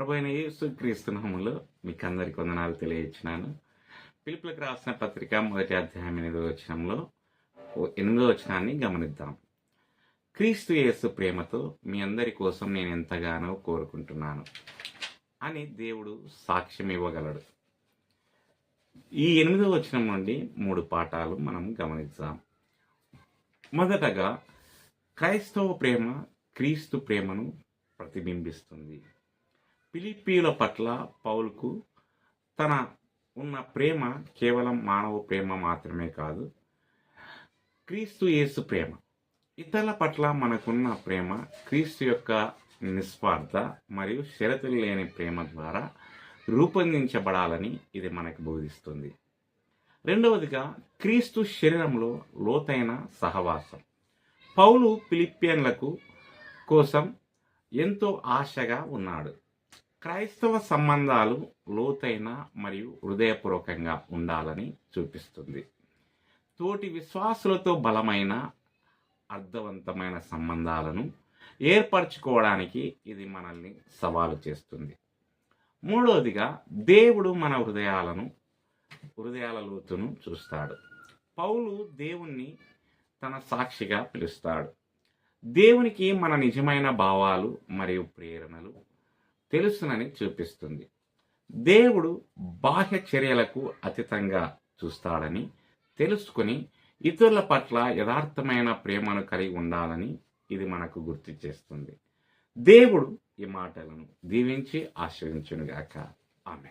ప్రభు అయిన యేసు మీకు అందరికి వందనాలు తెలియజేసినాను పిలుపులకు రాసిన పత్రిక మొదటి అధ్యాయం ఎనిమిదో వచనంలో ఎనిమిదో వచనాన్ని గమనిద్దాం. క్రీస్తు యేసు ప్రేమతో మీ అందరి కోసం నేను ఎంతగానో కోరుకుంటున్నాను అని దేవుడు సాక్ష్యం ఇవ్వగలడు. ఈ ఎనిమిదో వచనం నుండి మూడు పాఠాలు మనం గమనిద్దాం. మొదటగా క్రైస్తవ ప్రేమ క్రీస్తు ప్రేమను ప్రతిబింబిస్తుంది. ఫిలిప్పీల పట్ల పౌలుకు తన ఉన్న ప్రేమ కేవలం మానవ ప్రేమ మాత్రమే కాదు క్రీస్తు యేసు ప్రేమ. ఇతరుల పట్ల మనకున్న ప్రేమ క్రీస్తు యొక్క నిస్వార్థ మరియు షరతులు లేని ప్రేమ ద్వారా రూపొందించబడాలని ఇది మనకు బోధిస్తుంది. రెండవదిగా క్రీస్తు శరీరంలో లోతైన సహవాసం. పౌలు ఫిలిప్పియన్లకు కోసం ఎంతో ఆశగా ఉన్నాడు. క్రైస్తవ సంబంధాలు లోతైన మరియు హృదయపూర్వకంగా ఉండాలని చూపిస్తుంది. తోటి విశ్వాసులతో బలమైన అర్థవంతమైన సంబంధాలను ఏర్పరచుకోవడానికి ఇది మనల్ని సవాలు చేస్తుంది. మూడవదిగా దేవుడు మన హృదయాలను హృదయాల లోతును చూస్తాడు. పౌలు దేవుణ్ణి తన సాక్షిగా పిలుస్తాడు. దేవునికి మన నిజమైన భావాలు మరియు ప్రేరణలు తెలుసునని చూపిస్తుంది. దేవుడు బాహ్య చర్యలకు అతీతంగా చూస్తాడని తెలుసుకుని ఇతరుల పట్ల యథార్థమైన ప్రేమను కలిగి ఉండాలని ఇది మనకు గుర్తు చేస్తుంది. దేవుడు ఈ మాటలను దీవించి ఆశ్రయించునుగాక. ఆమె